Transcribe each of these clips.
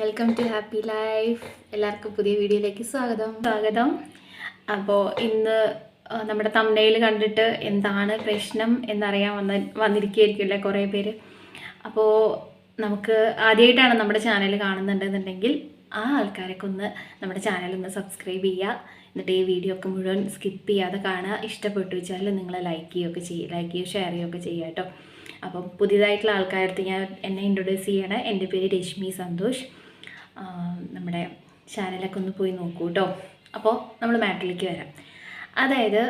Welcome to happy life എല്ലാവർക്കും പുതിയ വീഡിയോയിലേക്ക് സ്വാഗതം. സ്വാഗതം. അപ്പോൾ ഇന്ന് നമ്മുടെ തമ്മനയിൽ കണ്ടിട്ട് എന്താണ് പ്രശ്നം എന്നറിയാൻ വന്ന വന്നിരിക്കുകയായിരിക്കുമല്ലേ കുറേ പേര്? അപ്പോൾ നമുക്ക് ആദ്യമായിട്ടാണ് നമ്മുടെ ചാനൽ കാണുന്നുണ്ടെന്നുണ്ടെങ്കിൽ ആ ആൾക്കാരൊക്കെ ഒന്ന് നമ്മുടെ ചാനൽ ഒന്ന് സബ്സ്ക്രൈബ് ചെയ്യുക. എന്നിട്ട് ഈ വീഡിയോ ഒക്കെ മുഴുവൻ സ്കിപ്പ് ചെയ്യാതെ കാണുക. ഇഷ്ടപ്പെട്ടു വെച്ചാൽ നിങ്ങൾ ലൈക്ക് ചെയ്യുകയൊക്കെ ചെയ്യുക ലൈക്ക് ചെയ്യുക ഷെയർ ചെയ്യുകയൊക്കെ ചെയ്യുക കേട്ടോ. അപ്പം പുതിയതായിട്ടുള്ള ആൾക്കാരടുത്ത് ഞാൻ എന്നെ ഇൻട്രൊഡ്യൂസ് ചെയ്യണേ. എന്റെ പേര് രശ്മി സന്തോഷ്. നമ്മുടെ ചാനലൊക്കെ ഒന്ന് പോയി നോക്കൂ കേട്ടോ അപ്പോൾ നമ്മൾ മാറ്റിലേക്ക് വരാം. അതായത്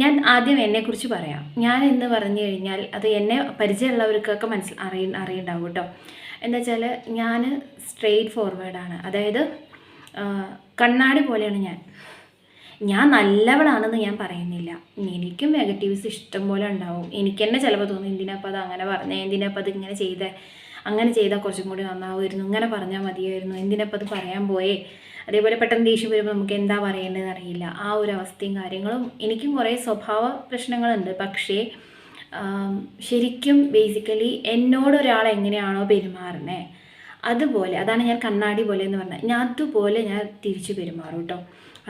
ഞാൻ ആദ്യം എന്നെക്കുറിച്ച് പറയാം. ഞാൻ എന്ന് പറഞ്ഞു കഴിഞ്ഞാൽ അത് എന്നെ പരിചയമുള്ളവർക്കൊക്കെ മനസ്സിൽ അറിയ അറിയുണ്ടാവും കേട്ടോ എന്താ വെച്ചാൽ ഞാൻ സ്ട്രെയിറ്റ് ഫോർവേഡാണ് അതായത് കണ്ണാടി പോലെയാണ് ഞാൻ. ഞാൻ നല്ലവളാണെന്ന് ഞാൻ പറയുന്നില്ല. എനിക്കും നെഗറ്റീവ്സ് ഇഷ്ടം പോലെ ഉണ്ടാവും. എനിക്ക് തന്നെ ചിലപ്പോൾ തോന്നും എന്തിനാപ്പം അത് അങ്ങനെ പറഞ്ഞേ? എന്തിനാപ്പം അത് ഇങ്ങനെ ചെയ്തേ? അങ്ങനെ ചെയ്താൽ കുറച്ചും കൂടി നന്നാവുമായിരുന്നു. ഇങ്ങനെ പറഞ്ഞാൽ മതിയായിരുന്നു. എന്തിനപ്പോൾ അത് പറയാൻ പോയേ? അതേപോലെ പെട്ടെന്ന് ദേഷ്യം വരുമ്പോൾ നമുക്ക് എന്താ പറയേണ്ടതെന്ന് അറിയില്ല. ആ ഒരു അവസ്ഥയും കാര്യങ്ങളും എനിക്കും കുറേ സ്വഭാവ പ്രശ്നങ്ങളുണ്ട്. പക്ഷേ ശരിക്കും ബേസിക്കലി എന്നോട് ഒരാൾ എങ്ങനെയാണോ പെരുമാറുന്നത് അതുപോലെ അതാണ് ഞാൻ കണ്ണാടി പോലെ എന്ന് പറഞ്ഞത്. ഞാൻ അതുപോലെ ഞാൻ തിരിച്ചു പെരുമാറും കേട്ടോ.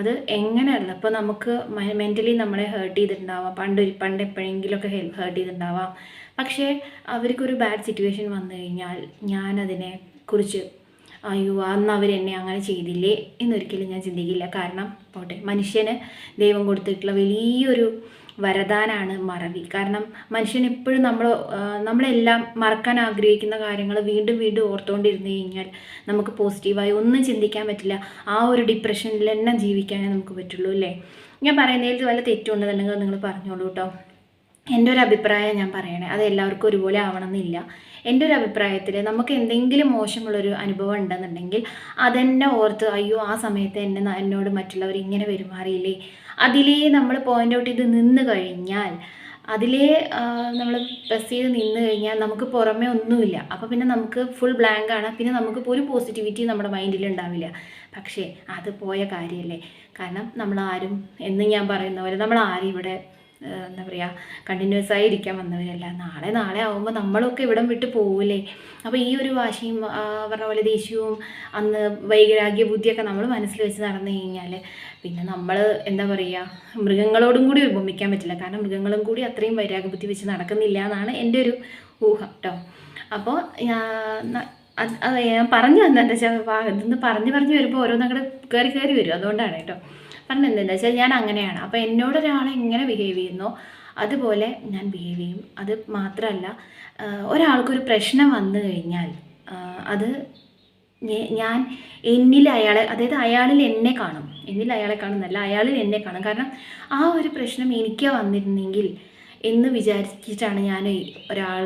അത് എങ്ങനെയല്ല ഇപ്പോൾ നമുക്ക് മെന്റലി നമ്മളെ ഹേർട്ട് ചെയ്തിട്ടുണ്ടാവാം. പണ്ട് പണ്ട് എപ്പോഴെങ്കിലുമൊക്കെ ഹേർട്ട് ചെയ്തിട്ടുണ്ടാവാം. പക്ഷേ അവർക്കൊരു ബാഡ് സിറ്റുവേഷൻ വന്നു കഴിഞ്ഞാൽ ഞാനതിനെ കുറിച്ച് അയ്യോ അന്ന് അവരെന്നെ അങ്ങനെ ചെയ്തില്ലേ? എന്നൊരിക്കലും ഞാൻ ചിന്തിക്കില്ല. കാരണം പോട്ടെ മനുഷ്യന് ദൈവം കൊടുത്തിട്ടുള്ള വലിയൊരു വരദാനാണ് മറവി. കാരണം മനുഷ്യൻ എപ്പോഴും നമ്മൾ നമ്മളെല്ലാം മറക്കാൻ ആഗ്രഹിക്കുന്ന കാര്യങ്ങൾ വീണ്ടും വീണ്ടും ഓർത്തുകൊണ്ടിരുന്നു കഴിഞ്ഞാൽ നമുക്ക് പോസിറ്റീവായി ഒന്നും ചിന്തിക്കാൻ പറ്റില്ല. ആ ഒരു ഡിപ്രഷനിൽ തന്നെ ജീവിക്കാനേ നമുക്ക് പറ്റുള്ളൂ അല്ലേ? ഞാൻ പറയുന്നതിൽ വല്ല തെറ്റുണ്ടെന്നുണ്ടെങ്കിൽ നിങ്ങൾ പറഞ്ഞോളൂ കേട്ടോ. എന്റെ ഒരു അഭിപ്രായം ഞാൻ പറയണേ അത് എല്ലാവർക്കും ഒരുപോലെ ആവണമെന്നില്ല. എന്റെ ഒരു അഭിപ്രായത്തിൽ നമുക്ക് എന്തെങ്കിലും മോശമുള്ളൊരു അനുഭവം ഉണ്ടെന്നുണ്ടെങ്കിൽ അതെന്നെ ഓർത്ത് അയ്യോ ആ സമയത്ത് എന്നെ എന്നോട് മറ്റുള്ളവർ ഇങ്ങനെ പെരുമാറിയില്ലേ? അതിലേ നമ്മൾ പോയിന്റ് ഔട്ട് ചെയ്ത് നിന്ന് കഴിഞ്ഞാൽ അതിലേ നമ്മൾ പ്രസ് ചെയ്ത് നിന്ന് കഴിഞ്ഞാൽ നമുക്ക് പുറമേ ഒന്നുമില്ല. അപ്പോൾ പിന്നെ നമുക്ക് ഫുൾ ബ്ലാങ്ക് ആണ്. പിന്നെ നമുക്ക് ഒരു പോസിറ്റിവിറ്റി നമ്മുടെ മൈൻഡിൽ ഉണ്ടാവില്ല. പക്ഷേ അത് പോയ കാര്യമല്ലേ കാരണം നമ്മൾ ആരും എന്ന് ഞാൻ പറയുന്ന പോലെ നമ്മൾ ആരും ഇവിടെ എന്താ പറയുക കണ്ടിന്യൂസ് ആയി ഇരിക്കാൻ വന്നവരല്ല. നാളെ നാളെ ആവുമ്പോൾ നമ്മളൊക്കെ ഇവിടം വിട്ട് പോവില്ലേ അപ്പോൾ ഈ ഒരു വാശിയും പറഞ്ഞ പോലെ ദേഷ്യവും അന്ന് വൈകരാഗ്യ ബുദ്ധിയൊക്കെ നമ്മൾ മനസ്സിൽ വെച്ച് നടന്നു കഴിഞ്ഞാൽ പിന്നെ നമ്മൾ എന്താ പറയുക മൃഗങ്ങളോടും കൂടി ഉപമിക്കാൻ പറ്റില്ല. കാരണം മൃഗങ്ങളും കൂടി അത്രയും വൈരാഗ്യ ബുദ്ധി വെച്ച് നടക്കുന്നില്ല എന്നാണ് എന്റെ ഒരു ഊഹം കേട്ടോ അപ്പോൾ അത് ഞാൻ പറഞ്ഞു വന്ന എന്താ വെച്ചാൽ ഇതൊന്ന് പറഞ്ഞ് പറഞ്ഞ് വരുമ്പോൾ ഓരോന്നങ്ങോട്ട് കയറി കയറി വരും. അതുകൊണ്ടാണ് കേട്ടോ. പറഞ്ഞത് എന്താ വെച്ചാൽ ഞാൻ അങ്ങനെയാണ്. അപ്പോൾ എന്നോട് ഒരാൾ എങ്ങനെ ബിഹേവ് ചെയ്യുന്നോ. അതുപോലെ ഞാൻ ബിഹേവ് ചെയ്യും. അത് മാത്രമല്ല ഒരാൾക്കൊരു പ്രശ്നം വന്നു കഴിഞ്ഞാൽ അത് ഞാൻ എന്നിൽ അയാളെ അതായത് അയാളിൽ എന്നെ കാണും. എന്നിൽ അയാളെ കാണുന്നല്ല അയാളിൽ എന്നെ കാണും. കാരണം ആ ഒരു പ്രശ്നം എനിക്ക് വന്നിരുന്നെങ്കിൽ എന്ന് വിചാരിച്ചിട്ടാണ് ഞാൻ ഒരാൾ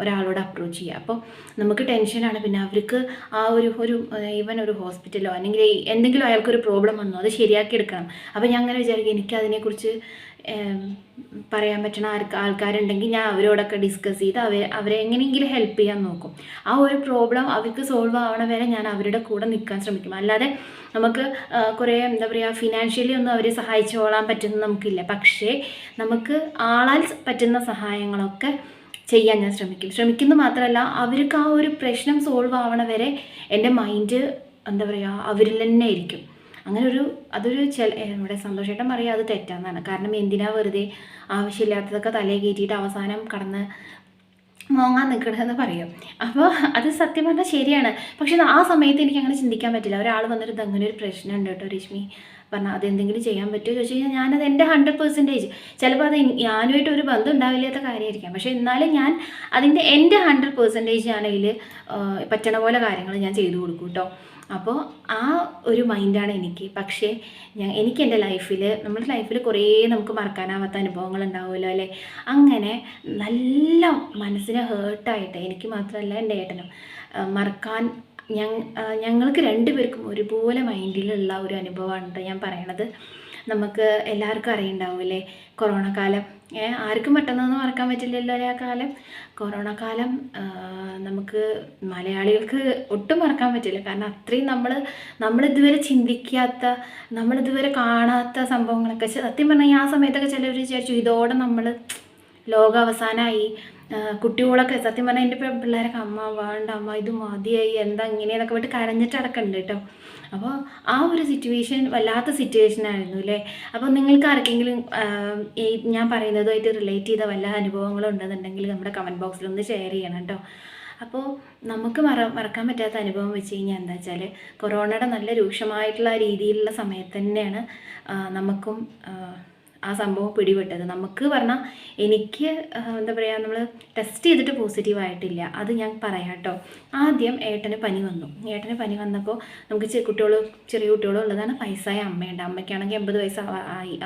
ഒരാളോട് അപ്രോച്ച് ചെയ്യുക. അപ്പോൾ നമുക്ക് ടെൻഷനാണ് പിന്നെ അവർക്ക് ആ ഒരു ഒരു ഈവൻ ഒരു ഹോസ്പിറ്റലോ അല്ലെങ്കിൽ എന്തെങ്കിലും അയാൾക്കൊരു പ്രോബ്ലം വന്നോ അത് ശരിയാക്കി എടുക്കണം. അപ്പോൾ ഞാൻ അങ്ങനെ വിചാരിക്കും എനിക്ക് അതിനെക്കുറിച്ച് ഏം, പറയാൻ പറ്റണ ആർക്ക് ആൾക്കാരുണ്ടെങ്കിൽ ഞാൻ അവരോടൊക്കെ ഡിസ്കസ് ചെയ്ത് അവരെ അവരെ എങ്ങനെയെങ്കിലും ഹെൽപ്പ് ചെയ്യാൻ നോക്കും. ആ ഒരു പ്രോബ്ലം അവർക്ക് സോൾവ് ആവണ വരെ ഞാൻ അവരുടെ കൂടെ നിൽക്കാൻ ശ്രമിക്കും. അല്ലാതെ നമുക്ക് കുറേ എന്താ പറയുക ഫിനാൻഷ്യലി ഒന്നും അവരെ സഹായിച്ചോളാൻ പറ്റുന്ന നമുക്കില്ല. പക്ഷേ നമുക്ക് ആളാൽ പറ്റുന്ന സഹായങ്ങളൊക്കെ ചെയ്യാൻ ഞാൻ ശ്രമിക്കും. ശ്രമിക്കുന്നു മാത്രമല്ല അവർക്ക് ആ ഒരു പ്രശ്നം സോൾവ് ആവണ വരെ എന്റെ മൈൻഡ് എന്താ പറയുക അവരിൽ തന്നെ ആയിരിക്കും. അങ്ങനെ ഒരു അതൊരു ചില നമ്മുടെ സന്തോഷേട്ടൻ പറയുക അത് തെറ്റാന്നാണ്. കാരണം എന്തിനാ വെറുതെ ആവശ്യമില്ലാത്തതൊക്കെ തലേ കയറ്റിയിട്ട് അവസാനം കടന്ന് മോങ്ങാൻ നിൽക്കണമെന്ന് പറയും. അപ്പോൾ അത് സത്യം പറഞ്ഞാൽ ശരിയാണ്. പക്ഷെ ആ സമയത്ത് എനിക്ക് അങ്ങനെ ചിന്തിക്കാൻ പറ്റില്ല. ഒരാൾ വന്നിട്ട് അങ്ങനെ ഒരു പ്രശ്നമുണ്ട് കേട്ടോ രശ്മി. പറഞ്ഞാൽ അതെന്തെങ്കിലും ചെയ്യാൻ പറ്റുമോ ചോദിച്ചു കഴിഞ്ഞാൽ ഞാനത് എന്റെ ഹൺഡ്രഡ് പെർസെന്റേജ് ചിലപ്പോൾ അത് ഞാനുമായിട്ട് ഒരു ബന്ധം ഉണ്ടാവില്ലാത്ത കാര്യമായിരിക്കാം. പക്ഷേ എന്നാലും ഞാൻ അതിന്റെ എന്റെ ഹൺഡ്രഡ് പെർസെന്റേജ് ഞാനതിൽ പറ്റണ പോലെ കാര്യങ്ങൾ ഞാൻ ചെയ്തു കൊടുക്കും കേട്ടോ. അപ്പോൾ ആ ഒരു മൈൻഡാണ് എനിക്ക്. പക്ഷേ ഞാൻ എനിക്ക് എന്റെ ലൈഫിൽ നമ്മുടെ ലൈഫിൽ കുറേ നമുക്ക് മറക്കാനാവാത്ത അനുഭവങ്ങൾ ഉണ്ടാവുമല്ലോ അല്ലേ? അങ്ങനെ നല്ല മനസ്സിനെ ഹേർട്ടായിട്ട് എനിക്ക് മാത്രമല്ല എന്റെ ഏട്ടനും മറക്കാൻ ഞങ്ങൾക്ക് രണ്ടുപേർക്കും ഒരുപോലെ മൈൻഡിലുള്ള ഒരു അനുഭവമാണ് ഞാൻ പറയണത്. നമുക്ക് എല്ലാവർക്കും അറിയുണ്ടാവില്ലേ കൊറോണ കാലം ആർക്കും പെട്ടെന്നൊന്നും മറക്കാൻ പറ്റില്ലല്ലോ ആ കാലം? കൊറോണ കാലം നമുക്ക് മലയാളികൾക്ക് ഒട്ടും മറക്കാൻ പറ്റില്ല. കാരണം അത്രയും നമ്മൾ നമ്മളിതുവരെ ചിന്തിക്കാത്ത നമ്മളിതുവരെ കാണാത്ത സംഭവങ്ങളൊക്കെ സത്യം പറഞ്ഞാൽ ആ സമയത്തൊക്കെ ചിലവർ വിചാരിച്ചു ഇതോടെ നമ്മൾ ലോകാവസാനമായി കുട്ടികളൊക്കെ സത്യം പറഞ്ഞാൽ എന്റെ പിള്ളേരൊക്കെ അമ്മ വേണ്ട അമ്മ ഇത് മതിയായി എന്താ ഇങ്ങനെയെന്നൊക്കെ പോയിട്ട് കരഞ്ഞിട്ട് അടക്കമുണ്ട് കേട്ടോ അപ്പോൾ ആ ഒരു സിറ്റുവേഷൻ വല്ലാത്ത സിറ്റുവേഷൻ ആയിരുന്നു അല്ലേ അപ്പോൾ നിങ്ങൾക്ക് ആർക്കെങ്കിലും ഈ ഞാൻ പറയുന്നതുമായിട്ട് റിലേറ്റ് ചെയ്ത വല്ല അനുഭവങ്ങളും ഉണ്ടെന്നുണ്ടെങ്കിൽ നമ്മുടെ കമന്റ് ബോക്സിൽ ഒന്ന് ഷെയർ ചെയ്യണം കേട്ടോ അപ്പോൾ നമുക്ക് മറ മറക്കാൻ പറ്റാത്ത അനുഭവം വെച്ച് കഴിഞ്ഞാൽ എന്താ വെച്ചാൽ കൊറോണയുടെ നല്ല രൂക്ഷമായിട്ടുള്ള രീതിയിലുള്ള സമയത്ത് തന്നെയാണ് നമുക്കും ആ, സംഭവം പിടിപെട്ടത്. നമുക്ക് പറഞ്ഞാൽ എനിക്ക് എന്താ പറയുക നമ്മൾ ടെസ്റ്റ് ചെയ്തിട്ട് പോസിറ്റീവ് ആയിട്ടില്ല. അത് ഞാൻ പറയാം കേട്ടോ. ആദ്യം ഏട്ടന് പനി വന്നു. ഏട്ടന് പനി വന്നപ്പോൾ നമുക്ക് കുട്ടികൾ ചെറിയ കുട്ടികളും ഉള്ളതാണ് വയസ്സായ അമ്മയുണ്ട്. അമ്മയ്ക്കാണെങ്കിൽ എൺപത് വയസ്സ്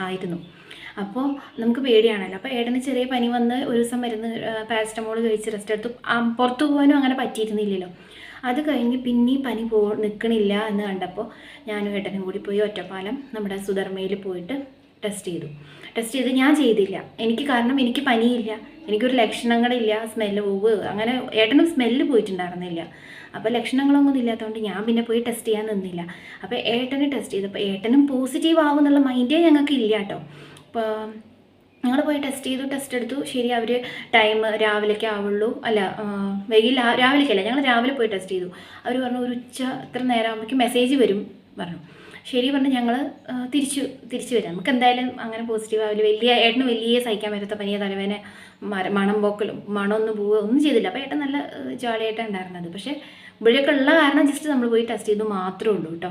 ആയിരുന്നു. അപ്പോൾ നമുക്ക് പേടിയാണല്ലോ. അപ്പോൾ ഏട്ടന് ചെറിയ പനി വന്ന് ഒരു ദിവസം മരുന്ന് പാരസ്റ്റമോൾ കഴിച്ച് റെസ്റ്റ് എടുത്ത്. പുറത്തു പോകാനും അങ്ങനെ പറ്റിയിരുന്നില്ലല്ലോ. അത് കഴിഞ്ഞ് പിന്നെയും പനി പോ നിൽക്കണില്ല എന്ന് കണ്ടപ്പോൾ ഞാനും ഏട്ടനും കൂടി പോയി ഒറ്റപ്പാലം നമ്മുടെ സുധർമ്മയിൽ പോയിട്ട് ടെസ്റ്റ് ചെയ്തു. ടെസ്റ്റ് ചെയ്ത് ഞാൻ ചെയ്തില്ല. എനിക്ക് കാരണം എനിക്ക് പനിയില്ല. എനിക്കൊരു ലക്ഷണങ്ങളില്ല. സ്മെല്ല് പോവ് അങ്ങനെ ഏട്ടനും സ്മെല്ല് പോയിട്ടുണ്ടായിരുന്നില്ല. അപ്പോൾ ലക്ഷണങ്ങളൊന്നും ഇല്ലാത്തതുകൊണ്ട് ഞാൻ പിന്നെ പോയി ടെസ്റ്റ് ചെയ്യാൻ നിന്നില്ല. അപ്പോൾ ഏട്ടന് ടെസ്റ്റ് ചെയ്തപ്പോൾ ഏട്ടനും പോസിറ്റീവ് ആവും എന്നുള്ള മൈൻഡേ ഞങ്ങൾക്ക് ഇല്ല കേട്ടോ അപ്പോൾ ഞങ്ങൾ പോയി ടെസ്റ്റ് ചെയ്തു. ടെസ്റ്റ് എടുത്തു. ശരി അവർ ടൈം രാവിലേക്ക് ആവുള്ളൂ. അല്ല വെയിൽ രാവിലേക്കല്ല ഞങ്ങൾ രാവിലെ പോയി ടെസ്റ്റ് ചെയ്തു. അവർ പറഞ്ഞു ഒരു ഉച്ച ഇത്ര നേരം ആകുമ്പോഴേക്കും മെസ്സേജ് വരും. പറഞ്ഞു. ശരി പറഞ്ഞ് ഞങ്ങൾ തിരിച്ചു തിരിച്ചു വരാം. നമുക്ക് എന്തായാലും അങ്ങനെ പോസിറ്റീവ് ആവില്ല വലിയ ഏട്ടന് വലിയ സഹിക്കാൻ പറ്റാത്ത പനിയ തലവേനെ മണം പോക്കലും മണമൊന്നും പോവുക ഒന്നും ചെയ്തില്ല. അപ്പോൾ ഏട്ടൻ നല്ല ജോളിയായിട്ടാണ് ഉണ്ടായിരുന്നത്. പക്ഷേ ഇവിടെയൊക്കെ ഉള്ള കാരണം ജസ്റ്റ് നമ്മൾ പോയി ടെസ്റ്റ് ചെയ്തു മാത്രമേ ഉള്ളൂ കേട്ടോ.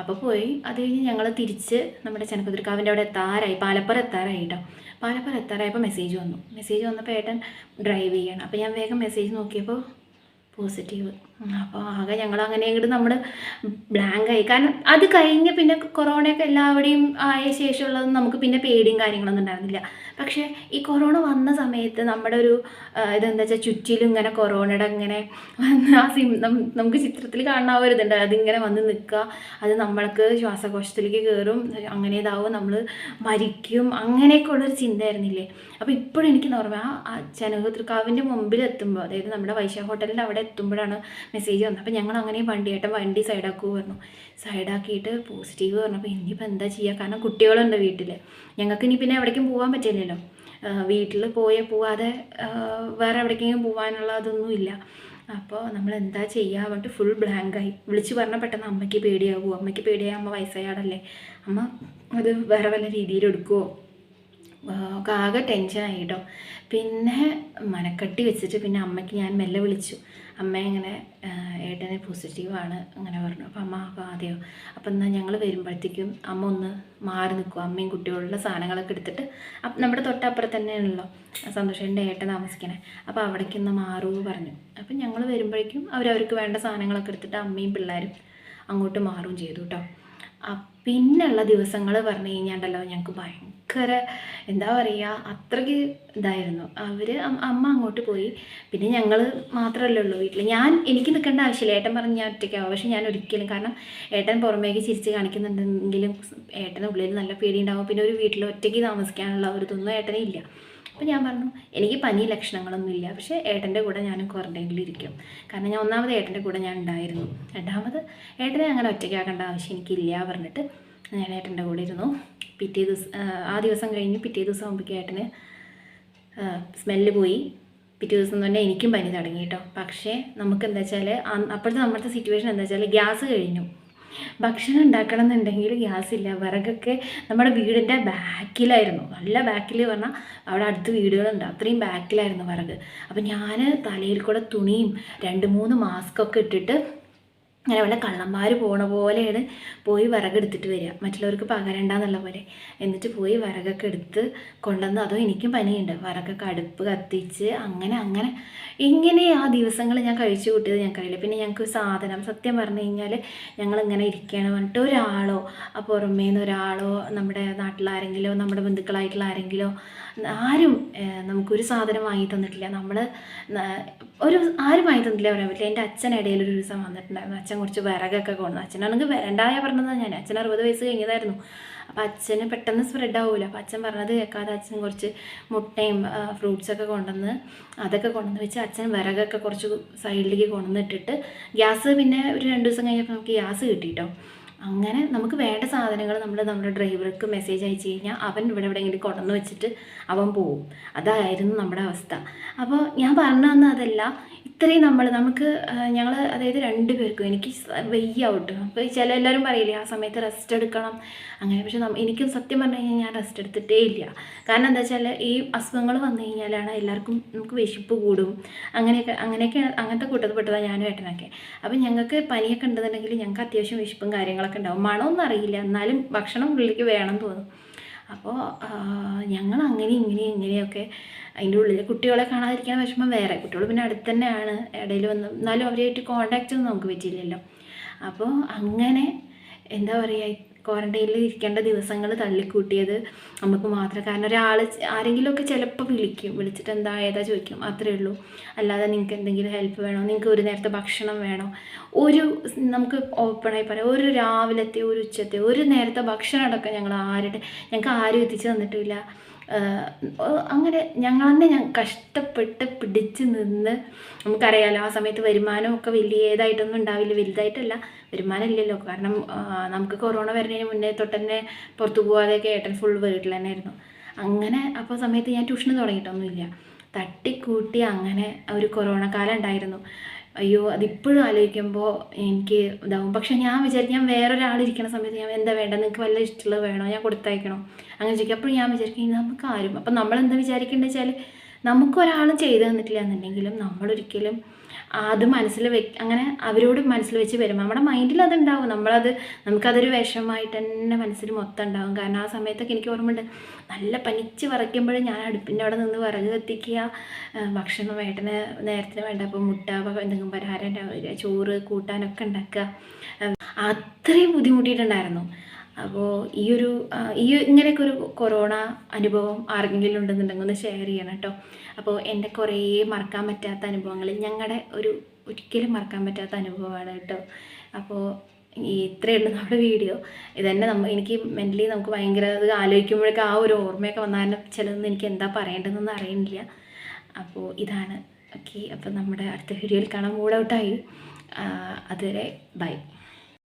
അപ്പോൾ പോയി അത് കഴിഞ്ഞ് ഞങ്ങൾ തിരിച്ച് നമ്മുടെ ചെനക്കുതിർക്കാവിന്റെ അവിടെ എത്താറായി. പാലപ്പുറം എത്താറായി കേട്ടോ. പാലപ്പുറം എത്താറായപ്പോൾ മെസ്സേജ് വന്നു. മെസ്സേജ് വന്നപ്പോൾ ഏട്ടൻ ഡ്രൈവ് ചെയ്യണം. അപ്പോൾ ഞാൻ വേഗം മെസ്സേജ് നോക്കിയപ്പോൾ പോസിറ്റീവ് അപ്പോൾ ആകെ ഞങ്ങൾ അങ്ങനെ ഇങ്ങോട്ട് നമ്മൾ ബ്ലാങ്ക് ആയി. കാരണം അത് കഴിഞ്ഞ് പിന്നെ കൊറോണയൊക്കെ എല്ലാവരുടെയും ആയ ശേഷമുള്ളത് നമുക്ക് പിന്നെ പേടിയും കാര്യങ്ങളൊന്നും ഉണ്ടായിരുന്നില്ല. പക്ഷേ ഈ കൊറോണ വന്ന സമയത്ത് നമ്മുടെ ഒരു ഇതെന്താ വെച്ചാൽ ചുറ്റിലും ഇങ്ങനെ കൊറോണയുടെ ഇങ്ങനെ വന്ന് ആ സിം നമുക്ക് ചിത്രത്തിൽ കാണാൻ ഒരു ഇതുണ്ട്. അതിങ്ങനെ വന്ന് നിൽക്കുക അത് നമ്മൾക്ക് ശ്വാസകോശത്തിലേക്ക് കയറും അങ്ങനെ ഇതാവും. നമ്മൾ മരിക്കും. അങ്ങനെയൊക്കെ ഉള്ളൊരു ചിന്തയായിരുന്നില്ലേ? അപ്പോൾ ഇപ്പോഴും എനിക്ക് ഓർമ്മ ആ ചെനകത്തിർക്കാവിന്റെ മുമ്പിൽ എത്തുമ്പോൾ അതായത് നമ്മുടെ വൈശാഖ ഹോട്ടലിന്റെ അവിടെ എത്തുമ്പോഴാണ് മെസ്സേജ് വന്നു. അപ്പോൾ ഞങ്ങൾ അങ്ങനെ വണ്ടിയേട്ടൻ വണ്ടി സൈഡാക്കൂ പറഞ്ഞു. സൈഡാക്കിയിട്ട് പോസിറ്റീവ് പറഞ്ഞപ്പോൾ ഇനിയിപ്പോൾ എന്താ ചെയ്യുക കാരണം കുട്ടികളുണ്ട് വീട്ടിൽ ഞങ്ങൾക്ക് ഇനി പിന്നെ എവിടേക്കും പോകാൻ പറ്റില്ലല്ലോ. വീട്ടിൽ പോയാൽ പോവാതെ വേറെ എവിടേക്കെങ്കിലും പോകാനുള്ള അതൊന്നുമില്ല അപ്പോൾ നമ്മൾ എന്താ ചെയ്യുക പറഞ്ഞിട്ട് ഫുൾ ബ്ലാങ്കായി വിളിച്ച് പറഞ്ഞാൽ പെട്ടെന്ന് അമ്മയ്ക്ക് പേടിയാകുമോ അമ്മയ്ക്ക് പേടിയാകുമ്പോൾ വയസ്സായാടല്ലേ അമ്മ അത് വേറെ വല്ല രീതിയിൽ എടുക്കുമോ ഒക്കെ ആകെ ടെൻഷനായി കേട്ടോ പിന്നെ മനക്കെട്ടി വെച്ചിട്ട് പിന്നെ അമ്മയ്ക്ക് ഞാൻ മെല്ലെ വിളിച്ചു. അമ്മ ഇങ്ങനെ ഏട്ടനെ പോസിറ്റീവാണ് അങ്ങനെ പറഞ്ഞു. അപ്പോൾ അമ്മ അപ്പോൾ അതെയോ അപ്പം എന്നാൽ ഞങ്ങൾ വരുമ്പോഴത്തേക്കും അമ്മ ഒന്ന് മാറി നിൽക്കും അമ്മയും കുട്ടികളുടെ സാധനങ്ങളൊക്കെ എടുത്തിട്ട് നമ്മുടെ തൊട്ടപ്പുറത്ത് തന്നെയാണല്ലോ സന്തോഷേന്റെ ഏട്ടൻ താമസിക്കണേ. അപ്പോൾ അവിടേക്ക് ഒന്ന് മാറൂ പറഞ്ഞു. അപ്പം ഞങ്ങൾ വരുമ്പോഴേക്കും അവരവർക്ക് വേണ്ട സാധനങ്ങളൊക്കെ എടുത്തിട്ട് അമ്മയും പിള്ളേരും അങ്ങോട്ട് മാറുകയും ചെയ്തു കേട്ടോ പിന്നെയുള്ള ദിവസങ്ങൾ പറഞ്ഞു കഴിഞ്ഞാണ്ടല്ലോ ഞങ്ങൾക്ക് ഭയങ്കര എന്താ പറയുക അത്രയ്ക്ക് ഇതായിരുന്നു. അവർ അമ്മ അങ്ങോട്ട് പോയി. പിന്നെ ഞങ്ങൾ മാത്രമല്ലേ ഉള്ളൂ വീട്ടിൽ ഞാൻ എനിക്ക് നിൽക്കേണ്ട ആവശ്യമില്ല. ഏട്ടൻ പറഞ്ഞ് ഞാൻ ഒറ്റയ്ക്കാവും പക്ഷെ ഞാൻ ഒരിക്കലും കാരണം ഏട്ടൻ പുറമേക്ക് ചിരിച്ച് കാണിക്കുന്നുണ്ടെങ്കിലും ഏട്ടന് ഉള്ളിൽ നല്ല പേടി പേടിയുണ്ടാവും പിന്നെ ഒരു വീട്ടിൽ ഒറ്റയ്ക്ക് താമസിക്കാനുള്ള ഒരു ഇതൊന്നും ഏട്ടനെ ഇല്ല. അപ്പോൾ ഞാൻ പറഞ്ഞു എനിക്ക് പനി ലക്ഷണങ്ങളൊന്നുമില്ല. പക്ഷേ ഏട്ടന്റെ കൂടെ ഞാൻ ക്വാറന്റൈനിൽ ഇരിക്കും കാരണം ഞാൻ ഒന്നാമത് ഏട്ടന്റെ കൂടെ ഞാൻ ഉണ്ടായിരുന്നു. രണ്ടാമത് ഏട്ടനെ അങ്ങനെ ഒറ്റയ്ക്കാക്കേണ്ട ആവശ്യം എനിക്കില്ല പറഞ്ഞിട്ട് ഞാൻ ഏട്ടന്റെ കൂടെ ഇരുന്നു. പിറ്റേ ദിവസം ആ ദിവസം കഴിഞ്ഞ് പിറ്റേ ദിവസം ആകുമ്പോഴേക്കും ഏട്ടന് സ്മെല്ല് പോയി. പിറ്റേ ദിവസം തന്നെ എനിക്കും പനി തുടങ്ങി കേട്ടോ. പക്ഷേ നമുക്ക് എന്താ വെച്ചാൽ അപ്പോഴത്തെ നമ്മുടെ സിറ്റുവേഷൻ എന്താ വെച്ചാൽ ഗ്യാസ് കഴിഞ്ഞു. ഭക്ഷണം ഉണ്ടാക്കണം എന്നുണ്ടെങ്കിൽ ഗ്യാസില്ല വിറകൊക്കെ നമ്മുടെ വീടിന്റെ ബാക്കിലായിരുന്നു. നല്ല ബാക്കിൽ പറഞ്ഞാൽ അവിടെ അടുത്ത് വീടുകളുണ്ട്. അത്രയും ബാക്കിലായിരുന്നു വിറക്. അപ്പം ഞാൻ തലയിൽ കൂടെ തുണിയും രണ്ട് മൂന്ന് മാസ്കൊക്കെ ഇട്ടിട്ട് അങ്ങനെ വല്ല കള്ളന്മാർ പോണ പോലെയാണ് പോയി വിറകെടുത്തിട്ട് വരിക. മറ്റുള്ളവർക്ക് പകരണ്ടെന്നുള്ള പോലെ. എന്നിട്ട് പോയി വിറകൊക്കെ എടുത്ത് കൊണ്ടുവന്ന് അതോ എനിക്കും പനിയുണ്ട്. വിറകൊക്കെ അടുപ്പ് കത്തിച്ച് അങ്ങനെ അങ്ങനെ. ഇങ്ങനെ ആ ദിവസങ്ങൾ ഞാൻ കഴിച്ചു കൂട്ടിയത് ഞങ്ങൾക്കറിയില്ല. പിന്നെ ഞങ്ങൾക്ക് സാധനം സത്യം പറഞ്ഞു കഴിഞ്ഞാൽ ഞങ്ങളിങ്ങനെ ഇരിക്കുകയാണ് പറഞ്ഞിട്ട് ഒരാളോ ആ പുറമേ നിന്ന് ഒരാളോ നമ്മുടെ നാട്ടിലാരെങ്കിലോ നമ്മുടെ ബന്ധുക്കളായിട്ടുള്ള ആരെങ്കിലോ ആരും നമുക്കൊരു സാധനം വാങ്ങി തന്നിട്ടില്ല. നമ്മൾ ഒരു ആരും വാങ്ങി തന്നിട്ടില്ല പറയാൻ പറ്റില്ല. എന്റെ അച്ഛൻ ഇടയിൽ ഒരു ദിവസം വന്നിട്ടുണ്ടായിരുന്നു. അച്ഛൻ കുറച്ച് വിറകൊക്കെ കൊണ്ടു അച്ഛനാണെങ്കിൽ വരണ്ടായ പറഞ്ഞതാണ് ഞാൻ. അച്ഛൻ അറുപത് വയസ്സ് കഴിഞ്ഞതായിരുന്നു. അപ്പോൾ അച്ഛന് പെട്ടെന്ന് സ്പ്രെഡ് ആവില്ല അപ്പോൾ അച്ഛൻ പറഞ്ഞത് കേൾക്കാതെ അച്ഛൻ കുറച്ച് മുട്ടയും ഫ്രൂട്ട്സൊക്കെ കൊണ്ടുവന്ന് അതൊക്കെ കൊണ്ടുവന്ന് വെച്ച് അച്ഛൻ വിറകൊക്കെ കുറച്ച് സൈഡിലേക്ക് കൊണ്ടുവന്നിട്ടിട്ട് ഗ്യാസ് പിന്നെ ഒരു രണ്ട് ദിവസം കഴിഞ്ഞപ്പോൾ നമുക്ക് ഗ്യാസ് കിട്ടി കേട്ടോ അങ്ങനെ നമുക്ക് വേണ്ട സാധനങ്ങൾ നമ്മൾ നമ്മുടെ ഡ്രൈവർക്ക് മെസ്സേജ് അയച്ചു കഴിഞ്ഞാൽ അവൻ ഇവിടെ എവിടെയെങ്കിലും കൊണ്ടുവന്ന് വെച്ചിട്ട് അവൻ പോവും. അതായിരുന്നു നമ്മുടെ അവസ്ഥ. അപ്പോൾ ഞാൻ പറഞ്ഞു തന്ന അതല്ല ഇത്രയും നമ്മൾ നമുക്ക് ഞങ്ങൾ അതായത് രണ്ട് പേർക്കും എനിക്ക് വെയ്യ ഔട്ട് അപ്പോൾ ചില എല്ലാവരും പറയില്ലേ ആ സമയത്ത് റെസ്റ്റ് എടുക്കണം. അങ്ങനെ പക്ഷെ എനിക്കും സത്യം പറഞ്ഞു കഴിഞ്ഞാൽ ഞാൻ റെസ്റ്റ് എടുത്തിട്ടേ ഇല്ല. കാരണം എന്താ വെച്ചാൽ ഈ അസുഖങ്ങൾ വന്നു കഴിഞ്ഞാലാണ് എല്ലാവർക്കും നമുക്ക് വിശപ്പ് കൂടും. അങ്ങനെയൊക്കെ അങ്ങനെയൊക്കെ അങ്ങനത്തെ കൂട്ടത്തിൽ പെട്ടതാണ് ഞാനും ഏട്ടനൊക്കെ. അപ്പം ഞങ്ങൾക്ക് പനിയൊക്കെ ഉണ്ടെന്നുണ്ടെങ്കിൽ ഞങ്ങൾക്ക് അത്യാവശ്യം വിശപ്പും കാര്യങ്ങളൊക്കെ ഉണ്ടാവും. മണമൊന്നും അറിയില്ല. എന്നാലും ഭക്ഷണം ഉള്ളിലേക്ക് വേണം തോന്നും. അപ്പോൾ ഞങ്ങൾ അങ്ങനെ ഇങ്ങനെ ഇങ്ങനെയൊക്കെ അതിന്റെ ഉള്ളിൽ കുട്ടികളെ കാണാതിരിക്കാൻ വിഷമം വേറെ. കുട്ടികൾ പിന്നെ അടുത്ത് തന്നെയാണ്. ഇടയിൽ വന്ന് എന്നാലും അവരുമായിട്ട് കോണ്ടാക്റ്റ് ഒന്നും നമുക്ക് പറ്റിയില്ലല്ലോ. അപ്പോൾ അങ്ങനെ എന്താ പറയുക ക്വാറന്റൈനിൽ ഇരിക്കേണ്ട ദിവസങ്ങൾ തള്ളിക്കൂട്ടിയത് നമുക്ക് മാത്രം. കാരണം ഒരാൾ ആരെങ്കിലുമൊക്കെ ചിലപ്പോൾ വിളിക്കും. വിളിച്ചിട്ട് എന്താ ഏതാ ചോദിക്കും. അത്രയേ ഉള്ളൂ. അല്ലാതെ നിങ്ങൾക്ക് എന്തെങ്കിലും ഹെൽപ്പ് വേണോ? നിങ്ങൾക്ക് ഒരു നേരത്തെ ഭക്ഷണം വേണോ? ഒരു നമുക്ക് ഓപ്പണായി പറയാം. ഒരു രാവിലത്തെ ഒരു ഉച്ചത്തെ ഒരു നേരത്തെ ഭക്ഷണം അടക്കം ഞങ്ങൾ ആരുടെ ഞങ്ങൾക്ക് ആരും എത്തിച്ചു തന്നിട്ടില്ല അങ്ങനെ ഞങ്ങൾ തന്നെ ഞാൻ കഷ്ടപ്പെട്ട് പിടിച്ച് നിന്ന് നമുക്കറിയാലോ ആ സമയത്ത് വരുമാനമൊക്കെ വലിയതായിട്ടൊന്നും ഉണ്ടാവില്ല വലുതായിട്ടല്ല വരുമാനം ഇല്ലല്ലോ കാരണം നമുക്ക് കൊറോണ വരുന്നതിന് മുന്നേ തൊട്ട് തന്നെ പുറത്തു പോകാതെയൊക്കെ ഏട്ടൻ ഫുൾ വീട്ടിൽ തന്നെ ആയിരുന്നു. അങ്ങനെ അപ്പോൾ സമയത്ത് ഞാൻ ട്യൂഷന് തുടങ്ങിയിട്ടൊന്നുമില്ല. തട്ടിക്കൂട്ടി അങ്ങനെ ഒരു കൊറോണ കാലം ഉണ്ടായിരുന്നു. അയ്യോ അതിപ്പോഴും ആലോചിക്കുമ്പോൾ എനിക്ക് ഇതാവും. പക്ഷെ ഞാൻ വിചാരിക്കും ഞാൻ വേറൊരാളിരിക്കുന്ന സമയത്ത് ഞാൻ എന്താ വേണ്ട? നിങ്ങൾക്ക് വല്ല ഇഷ്ടമുള്ളത് വേണോ? ഞാൻ കൊടുത്തയക്കണോ? അങ്ങനെ ചോദിക്കും. അപ്പോൾ ഞാൻ വിചാരിക്കും നമുക്ക് ആരും അപ്പം നമ്മൾ എന്താ വിചാരിക്കേണ്ടത് വെച്ചാൽ നമുക്കൊരാളും ചെയ്തു തന്നിട്ടില്ല എന്നുണ്ടെങ്കിലും നമ്മളൊരിക്കലും അത് മനസ്സിൽ വെ അങ്ങനെ അവരോട് മനസ്സിൽ വെച്ച് വരും നമ്മുടെ മൈൻഡിൽ അതുണ്ടാവും. നമ്മളത് നമുക്കതൊരു വിഷമമായിട്ട് തന്നെ മനസ്സിൽ മൊത്തം ഉണ്ടാവും. കാരണം ആ സമയത്തൊക്കെ എനിക്ക് ഓർമ്മയുണ്ട് നല്ല പനിച്ച് വിറയ്ക്കുമ്പോഴും ഞാൻ അടുപ്പിന്റെ അവിടെ നിന്ന് വിറക് കത്തിക്കുക. ഭക്ഷണം വേട്ടന് നേരത്തിന് വേണ്ട അപ്പോൾ മുട്ട എന്തെങ്കിലും ഉണ്ടാവുക ചോറ് കൂട്ടാനൊക്കെ ഉണ്ടാക്കുക. അത്രയും ബുദ്ധിമുട്ടിയിട്ടുണ്ടായിരുന്നു. അപ്പോൾ ഈ ഒരു ഈ ഇങ്ങനെയൊക്കെ ഒരു കൊറോണ അനുഭവം ആർക്കെങ്കിലും ഉണ്ടെന്നുണ്ടെങ്കിൽ ഒന്ന് ഷെയർ ചെയ്യണം കേട്ടോ അപ്പോൾ എന്റെ കുറേ മറക്കാൻ പറ്റാത്ത അനുഭവങ്ങൾ ഞങ്ങളുടെ ഒരു ഒരിക്കലും മറക്കാൻ പറ്റാത്ത അനുഭവമാണ് കേട്ടോ അപ്പോൾ ഇത്രയേ ഉള്ളൂ നമ്മുടെ വീഡിയോ. ഇതന്നെ നമ്മ എനിക്ക് മെന്റലി നമുക്ക് ഭയങ്കര അത് ആലോചിക്കുമ്പോഴൊക്കെ ആ ഒരു ഓർമ്മയൊക്കെ വന്നാലും ചിലതൊന്നും എനിക്ക് എന്താ പറയേണ്ടതെന്നൊന്നും അറിയുന്നില്ല. അപ്പോൾ ഇതാണ്. ഓക്കെ അപ്പോൾ നമ്മുടെ അടുത്ത വീഡിയോയിൽ കാണാൻ മൂഡ് ഔട്ടായി അതുവരെ ബൈ.